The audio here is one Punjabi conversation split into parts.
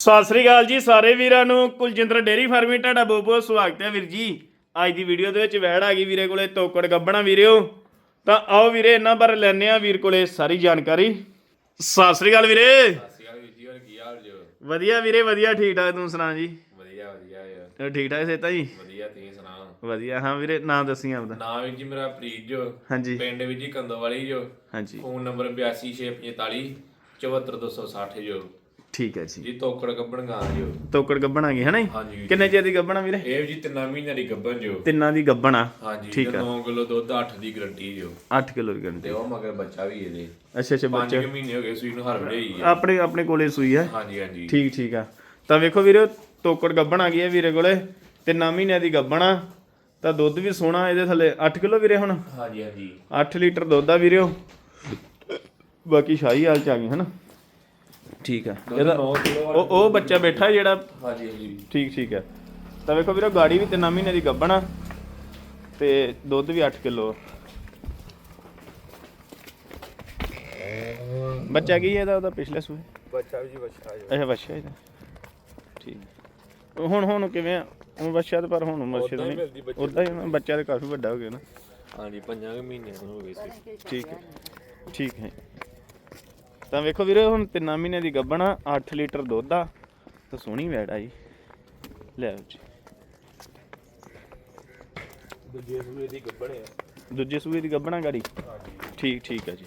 ਸਤਿ ਸ੍ਰੀ ਅਕਾਲ ਜੀ ਸਾਰੇ ਵੀਰਾਂ ਨੂੰ। ਕੁਲਜਿੰਦਰ ਡੇਰੀ ਫਾਰਮਿੰਗ ਤੁਹਾਡਾ ਬਹੁਤ ਬਹੁਤ ਸਵਾਗਤ ਹੈ ਵੀਰ ਜੀ। ਅੱਜ ਦੀ ਵੀਡੀਓ ਦੇ ਵਿੱਚ ਵੈੜ ਆ ਗਈ ਵੀਰੇ ਕੋਲੇ ਤੋਕੜ ਗੱਬਣਾ ਵੀਰਿਓ। ਤਾਂ ਆਓ ਵੀਰੇ ਇਹਨਾਂ ਬਾਰੇ ਲੈਣੇ ਆ ਵੀਰ ਕੋਲੇ ਸਾਰੀ ਜਾਣਕਾਰੀ। ਸਤਿ ਸ੍ਰੀ ਅਕਾਲ ਵੀਰੇ। ਸਿਆ ਵੀਰ ਜੀ ਹੋਰ ਕੀ ਹਾਲ ਜੋ? ਵਧੀਆ ਵੀਰੇ ਵਧੀਆ ਠੀਕ ਠਾਕ ਤੂੰ ਸੁਣਾ ਜੀ? ਵਧੀਆ ਵਧੀਆ ਯਾਰ ਤੇ ਠੀਕ ਠਾਕ ਸੇਤਾ ਜੀ? ਵਧੀਆ ਤੁਸੀਂ ਸੁਣਾ ਵਧੀਆ ਹਾਂ ਵੀਰੇ ਨਾਂ ਦੱਸੀ ਆਪਦਾ। ਨਾਮ ਵੀਰ ਜੀ ਮੇਰਾ ਪ੍ਰੀਤ ਜੋ। ਹਾਂਜੀ। ਪਿੰਡ ਵੀਰ ਜੀ ਕੰਦੋਵਾਲੀ ਜੋ। ਹਾਂਜੀ। ਫੋਨ ਨੰਬਰ 826545 74260 ਜੋ। ਠੀਕ ਹੈ ਜੀ। ਜੀ ਤੋਕੜ ਗੱਬਣ ਗਾਂ ਜੋ ਤੋਕੜ ਗੱਬਣ ਆ ਗਈ ਹੈ ਨਾ ਜੀ? ਹਾਂਜੀ ਵੀਰ। ਕਿੰਨੇ ਚਿਰ ਦੀ ਗੱਬਣਾ ਵੀਰੇ? ਇਹ ਜੀ ਤਿੰਨਾਂ ਮਹੀਨਿਆਂ ਦੀ ਗੱਬਣ ਜੋ ਤਿੰਨਾਂ ਦੀ ਗੱਬਣਾ ਹਾਂਜੀ ਠੀਕ ਆ। 9 ਕਿਲੋ ਦੁੱਧ 8 ਦੀ ਗਰੰਟੀ ਜੋ 8 ਕਿਲੋ ਦੀ ਗੰਢੀ ਤੇ ਉਹ ਮਗਰ ਬੱਚਾ ਵੀ ਇਹਦੇ। ਅੱਛਾ ਅੱਛਾ 5 ਬੱਚੇ ਮਹੀਨੇ ਹੋ ਗਏ ਸੂਈ ਨੂੰ ਹਰ ਵੇਲੇ ਹੀ ਆ। ਆਪਣੇ ਆਪਣੇ ਕੋਲੇ ਸੂਈ ਹੈ। ਹਾਂਜੀ ਹਾਂਜੀ। ਠੀਕ ਠੀਕ ਆ। ਤਾਂ ਵੇਖੋ ਵੀਰੇ ਤੋਕੜ ਗੱਬਣ ਆ ਗਈ ਹੈ ਵੀਰੇ ਕੋਲੇ। ਤਿੰਨਾਂ ਮਹੀਨਿਆਂ ਦੀ ਗੱਬਣ ਆ। ਤਾਂ ਦੁੱਧ ਵੀ ਸੋਹਣਾ ਇਹਦੇ ਥੱਲੇ। 8 ਕਿਲੋ ਵੀਰੇ ਹੁਣ? ਹਾਂਜੀ ਹਾਂਜੀ। 8 ਲੀਟਰ ਦੁੱਧ ਆ ਵੀਰਿਓ। ਬਾਕੀ ਸ਼ਾਹੀ ਹਾਲ ਚ ਆ ਗਈ ਹਨਾ ਠੀਕ ਆ। ਇਹਦਾ 9 ਕਿਲੋ ਉਹ ਉਹ ਬੱਚਾ ਬੈਠਾ ਜਿਹੜਾ ਹਾਂਜੀ ਹਾਂਜੀ। ਠੀਕ ਠੀਕ ਹੈ ਤਾਂ ਵੇਖੋ ਵੀਰੇ ਗਾੜੀ ਵੀ ਤਿੰਨਾਂ ਮਹੀਨਿਆਂ ਦੀ ਗੱਬਣ ਆ ਤੇ ਦੁੱਧ ਵੀ 8 ਕਿਲੋ ਬੱਚਾ ਕੀ ਹੈ ਇਹਦਾ ਉਹਦਾ ਪਿਛਲੇ ਸੂਏ? ਬੱਚਾ ਵੀ ਜੀ ਬੱਚਾ ਅੱਛਾ ਬੱਚਾ ਇਹਦਾ। ਠੀਕ। ਹੁਣ ਹੁਣ ਕਿਵੇਂ ਆ? ਹੁਣ ਬੱਚਾ ਤੇ ਪਰ ਹੁਣ ਹੀ ਨਹੀਂ ਉਦਾਂ ਹੀ ਬੱਚਾ ਤੇ ਕਾਫੀ ਵੱਡਾ ਹੋ ਗਿਆ ਨਾ। ਹਾਂਜੀ 5 ਮਹੀਨੇ ਹੋ ਗਏ ਸੀ। ਠੀਕ ਹੈ। ਠੀਕ ਹੈ। ਤਾਂ ਵੇਖੋ ਵੀਰੇ ਹੁਣ ਤਿੰਨਾਂ ਮਹੀਨੇ ਦੀ ਗੱਭਣ ਆ 8 ਲੀਟਰ ਦੁੱਧ ਆ ਤਾਂ ਸੋਹਣੀ ਵੈੜ ਆ ਜੀ। ਲੈ ਆਓ ਜੀ। ਦੂਜੇ ਸੂਏ ਦੀ ਗੱਬਣ ਆ। ਦੂਜੇ ਸੂਏ ਦੀ ਗੱਭਣਾ ਗਾੜੀ? ਠੀਕ ਠੀਕ ਹੈ ਜੀ।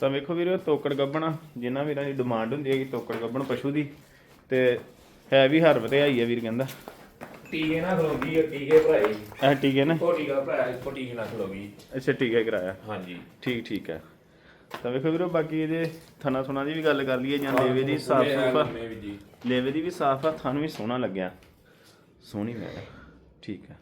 ਤਾਂ ਵੇਖੋ ਵੀਰੇ ਤੋਕੜ ਗੱਭਣਾ ਜਿਨ੍ਹਾਂ ਵੀਰਾਂ ਦੀ ਡਿਮਾਂਡ ਹੁੰਦੀ ਹੈ ਕਿ ਤੋਕੜ ਗੱਭਣ ਪਸ਼ੂ ਦੀ ਤੇ ਹੈ ਵੀ ਹਰ ਵਤੇ ਆਈ ਹੈ ਵੀਰ ਕਹਿੰਦਾ। ਟੀਕੇ ਨਾ ਖਲੋਗੀ ਆ ਟੀਕੇ ਭਰਾਈ ਇਹ ਟੀਕੇ ਨੇ? ਕੋਟੀ ਦਾ ਭਰਾ ਇੱਕੋ ਟੀਕੇ ਨਾ ਖਲੋਗੀ। ਅੱਛਾ ਟੀਕਾ ਕਰਾਇਆ। ਹਾਂਜੀ। ਠੀਕ ਠੀਕ ਹੈ। ਤਾਂ ਵੇਖੋ ਵੀਰੋ ਬਾਕੀ ਇਹਦੇ ਥਣਾ ਸੁਣਾ ਦੀ ਵੀ ਗੱਲ ਕਰ ਲਈਏ ਜਾਂ ਲੇਵੇ ਦੀ ਸਾਫ਼ ਸੁਫਾ ਲੇਵੇ ਦੀ ਵੀ ਸਾਫ਼ ਆ ਥਾਨੂੰ ਵੀ ਸੋਹਣਾ ਲੱਗਿਆ। ਸੋਹਣੀ ਮੈਂ ਠੀਕ ਹੈ।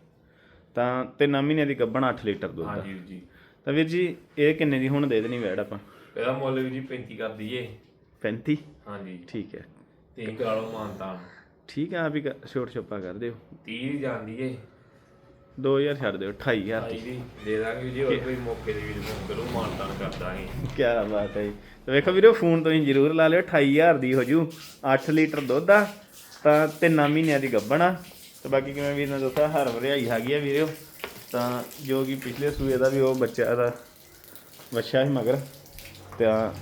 ਤਾਂ ਤਿੰਨ ਮਹੀਨੇ ਦੀ ਗੱਭਣ 8 ਲੀਟਰ ਦੁੱਧ ਹਾਂਜੀ ਵੀਰ ਜੀ। ਤਾਂ ਵੀਰ ਜੀ ਇਹ ਕਿੰਨੇ ਦੀ ਹੁਣ ਦੇ ਦੇਣੀ ਵੈੜ ਆਪਾਂ? ਇਹਦਾ ਮੁੱਲ ਵੀ ਜੀ 35 ਕਰ ਦਈਏ। 35 ਹਾਂਜੀ। ਠੀਕ ਹੈ। ਤੇ ਕਰਾ ਲਓ ਮਾਨਤਾ ਠੀਕ ਆਪ ਹੀ ਛੋਟ ਛੱਪਾ ਕਰ ਦਿਓ। 30 ਜਾਂਦੀ ਏ। 2000 ਛੱਡ ਦਿਓ 28000 ਆਈ ਦੀ। ਦੇ। ਦਾਂਗੇ ਜੀ ਹੋਰ ਕੋਈ ਮੌਕੇ ਦੇ ਵੀ ਫੋਨ ਕਰੋ ਮਾਨਤਾਨ ਕਰ ਦਾਂਗੇ। ਕੀ ਬਾਤ ਹੈ ਜੀ। ਤਾਂ ਵੇਖੋ ਵੀਰੋ ਫੋਨ ਤੋਂ ਹੀ ਜ਼ਰੂਰ ਲਾ ਲਿਓ 28000 ਦੀ ਹੋ ਜੂ। 8 ਲੀਟਰ ਦੁੱਧ ਆ ਤਾਂ ਤਿੰਨਾਂ ਮਹੀਨਿਆਂ ਦੀ ਗੱਭਣ ਆ। ਤੇ ਬਾਕੀ ਕਿਵੇਂ ਵੀਰ ਨੇ ਦੱਸਿਆ ਹਰ ਵਰਿਆਈ ਹੈਗੀ ਆ ਵੀਰੋ। ਤਾਂ ਜੋ ਕਿ ਪਿਛਲੇ ਸੂਏ ਦਾ ਵੀ ਉਹ ਬੱਚਾ ਦਾ ਬੱਚਾ ਹੀ ਮਗਰ। ਤਾਂ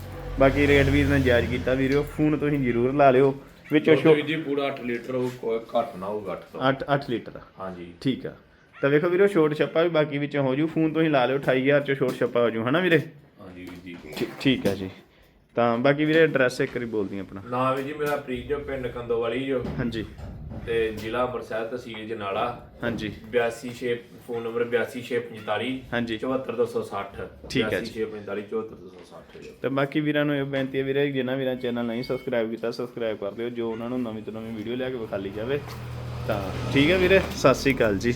ਬਾਕੀ ਰੇਟ ਵੀਰ ਨੇ ਜਾਇਜ਼ ਕੀਤਾ ਵੀਰੋ। ਫੋਨ ਤੋਂ ਹੀ ਜ਼ਰੂਰ ਲਾ ਲਿਓ। ਵਿੱਚੋਂ ਛੋ ਵੀ ਜੀ ਪੂਰਾ 8 ਲੀਟਰ ਹੋਊ ਕੋਈ ਘੱਟ ਨਾ ਹੋਊ 8 ਤੋਂ। 8 8 ਲੀਟਰ ਹਾਂਜੀ। ਠੀਕ ਆ। ਤਾਂ ਵੇਖੋ ਵੀਰੋ ਛੋਟ ਛੱਪਾ ਵੀ ਬਾਕੀ ਵਿੱਚੋਂ ਹੋ ਜੂ। ਫੋਨ ਤੋਂ ਹੀ ਲਾ ਲਿਓ 28000 ਚ ਛੋਟ ਛੱਪਾ ਹੋ ਜੂ। ਹਨਾ ਵੀਰੇ? ਹਾਂਜੀ ਵੀਰ ਜੀ। ਠੀ- ਠੀਕ ਹੈ ਜੀ। ਤਾਂ ਬਾਕੀ ਵੀਰੇ ਐਡਰੈਸ ਇੱਕ ਵਾਰੀ ਬੋਲਦੀ ਆਪਣਾ। ਨਾਮ ਵੀ ਜੀ ਮੇਰਾ ਪ੍ਰੀਤ ਜੋ ਪਿੰਡ ਕੰਦੋਵਾਲੀ ਜੋ। ਹਾਂਜੀ। ਤੇ ਜ਼ਿਲ੍ਹਾ ਅੰਮ੍ਰਿਤਸਰ ਤਹਿਸੀਲ ਜਨਾਲਾ ਹਾਂਜੀ। 82 ਫੋਨ ਨੰਬਰ 8245 ਹਾਂਜੀ। 74260 ਠੀਕ ਹੈ ਜੀ। 8245 74260 ਤੇ ਬਾਕੀ ਵੀਰਾਂ ਨੂੰ ਇਹ ਬੇਨਤੀ ਹੈ ਵੀਰੇ ਜਿਨ੍ਹਾਂ ਵੀਰਾਂ ਚੈਨਲ ਨਹੀਂ ਸਬਸਕ੍ਰਾਈਬ ਕੀਤਾ ਸਬਸਕ੍ਰਾਈਬ ਕਰ ਦਿਓ। ਜੋ ਉਹਨਾਂ ਨੂੰ ਨਵੀਂ ਤੋਂ ਨਵੀਂ ਵੀਡੀਓ ਲਿਆ ਕੇ ਵਿਖਾਲੀ ਜਾਵੇ ਤਾਂ ਠੀਕ ਹੈ ਵੀਰੇ ਸਤਿ ਸ੍ਰੀ ਅਕਾਲ ਜੀ।